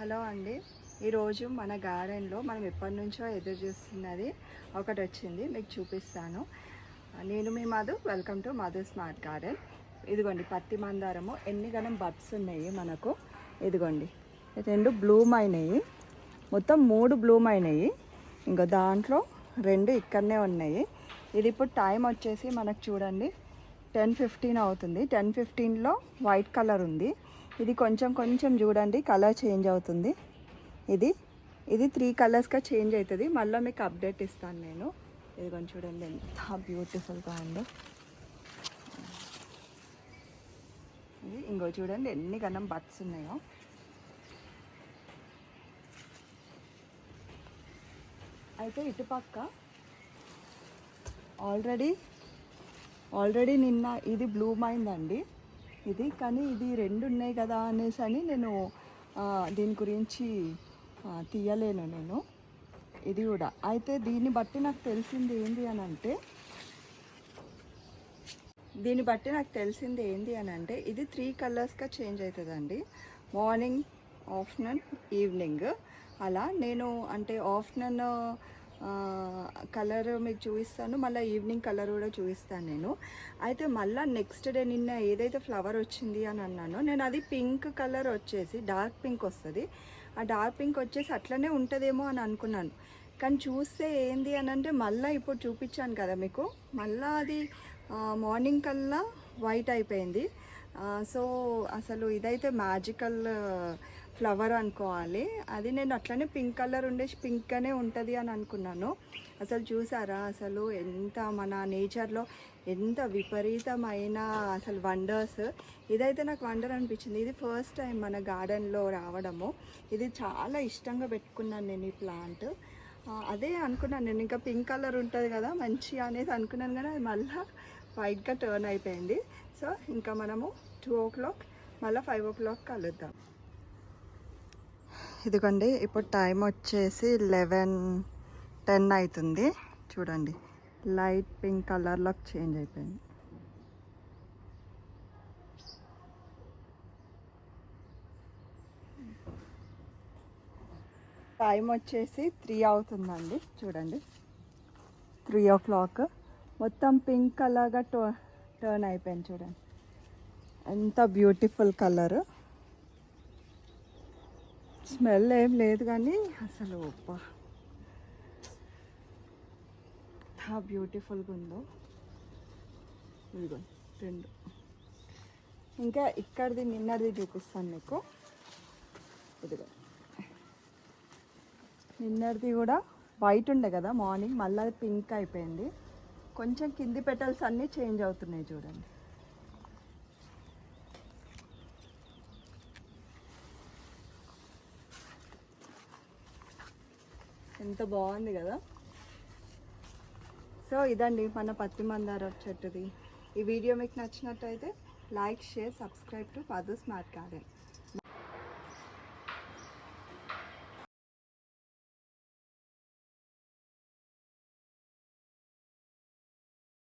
Hello అండి. ఈరోజు మన గార్డెన్లో మనం ఎప్పటి నుంచో ఎదురు చూస్తున్నది ఒకటి వచ్చింది. మీకు చూపిస్తాను. నేను మీ Madhu. Welcome to Madhu smart garden. ఇదిగోండి పత్తి మందారము. ఎన్ని గణం బడ్స్ ఉన్నాయి మనకు? ఇదిగోండి రెండు బ్లూమ్ అయినాయి. మొత్తం మూడు బ్లూమ్ అయినాయి. ఇంకా దాంట్లో రెండు ఇక్కడనే ఉన్నాయి. ఇది ఇప్పుడు టైం వచ్చేసి మనకు చూడండి టెన్ ఫిఫ్టీన్ అవుతుంది. టెన్ ఫిఫ్టీన్లో వైట్ కలర్ ఉంది. ఇది కొంచెం కొంచెం చూడండి కలర్ చేంజ్ అవుతుంది. ఇది ఇది త్రీ కలర్స్గా చేంజ్ అవుతుంది. మళ్ళీ మీకు అప్డేట్ ఇస్తాను నేను. ఇది కొంచెం చూడండి ఎంత బ్యూటిఫుల్గా ఉందో. ఇది ఇంకో చూడండి ఎన్ని గణం బట్స్ ఉన్నాయో. అయితే ఇటుపక్క ఆల్రెడీ ఆల్రెడీ నిన్న ఇది బ్లూమ్ అయిందండి. ఇది కానీ ఇది రెండు ఉన్నాయి కదా అనేసి అని నేను దీని గురించి తీయలేను నేను. ఇది కూడా. అయితే దీన్ని బట్టి నాకు తెలిసింది ఏంటి అని అంటే దీన్ని బట్టి నాకు తెలిసింది ఏంటి అని అంటే ఇది త్రీ కలర్స్గా చేంజ్ అవుతుందండి మార్నింగ్ ఆఫ్టర్నూన్ ఈవినింగ్ అలా నేను అంటే ఆఫ్టర్నూన్ కలర్ మీకు చూపిస్తాను. మళ్ళీ ఈవినింగ్ కలర్ కూడా చూపిస్తాను నేను. అయితే మళ్ళీ నెక్స్ట్ డే నిన్న ఏదైతే ఫ్లవర్ వచ్చింది అని అన్నానో నేను అది పింక్ కలర్ వచ్చేసి డార్క్ పింక్ వస్తుంది. ఆ డార్క్ పింక్ వచ్చేసి అట్లనే ఉంటుందేమో అని అనుకున్నాను. కానీ చూస్తే ఏంది అని అంటే మళ్ళీ ఇప్పుడు చూపించాను కదా మీకు. మళ్ళీ అది మార్నింగ్ కల్లా వైట్ అయిపోయింది. సో అసలు ఇదైతే మ్యాజికల్ ఫ్లవర్ అనుకోవాలి. అది నేను అట్లనే పింక్ కలర్ ఉండేసి పింక్గానే ఉంటుంది అని అనుకున్నాను. అసలు చూసారా? అసలు ఎంత మన నేచర్లో ఎంత విపరీతమైన అసలు వండర్స్ ఇదైతే నాకు వండర్ అనిపించింది. ఇది ఫస్ట్ టైం మన గార్డెన్లో రావడము. ఇది చాలా ఇష్టంగా పెట్టుకున్నాను నేను ఈ ప్లాంట్ అదే అనుకున్నాను నేను. ఇంకా పింక్ కలర్ ఉంటుంది కదా మంచిగా అనేది అనుకున్నాను కానీ అది మళ్ళీ వైట్గా టర్న్ అయిపోయింది. సో ఇంకా మనము టూ ఓ క్లాక్ మళ్ళీ ఫైవ్ ఓ క్లాక్ కలుద్దాం. ఇదిగోండి ఇప్పుడు టైం వచ్చేసి లెవెన్ టెన్ అవుతుంది చూడండి లైట్ పింక్ కలర్లోకి చేంజ్ అయిపోయింది. టైం వచ్చేసి త్రీ అవుతుందండి. చూడండి త్రీ ఓ క్లాక్. మొత్తం పింక్ కలర్గా టో టర్న్ అయిపోయింది చూడండి. ఎంత బ్యూటిఫుల్ కలరు. స్మెల్ ఏం లేదు కానీ అసలు ఉప్ప ఎంత బ్యూటిఫుల్గా ఉందో. ఇదిగో రెండు. ఇంకా ఇక్కడిది నిన్నది చూపిస్తాను మీకు ఇదిగో. నిన్నది కూడా వైట్ ఉండే కదా మార్నింగ్ మళ్ళీ అది పింక్ అయిపోయింది. కొంచెం కింది పెటల్స్ అన్నీ చేంజ్ అవుతున్నాయి చూడండి. ఎంత బాగుంది కదా. సో ఇదండి మన పత్తి మందార చెట్టుది. ఈ వీడియో మీకు నచ్చినట్టయితే లైక్ షేర్ సబ్స్క్రైబ్ టు పదు స్మార్ట్ గార్డెన్.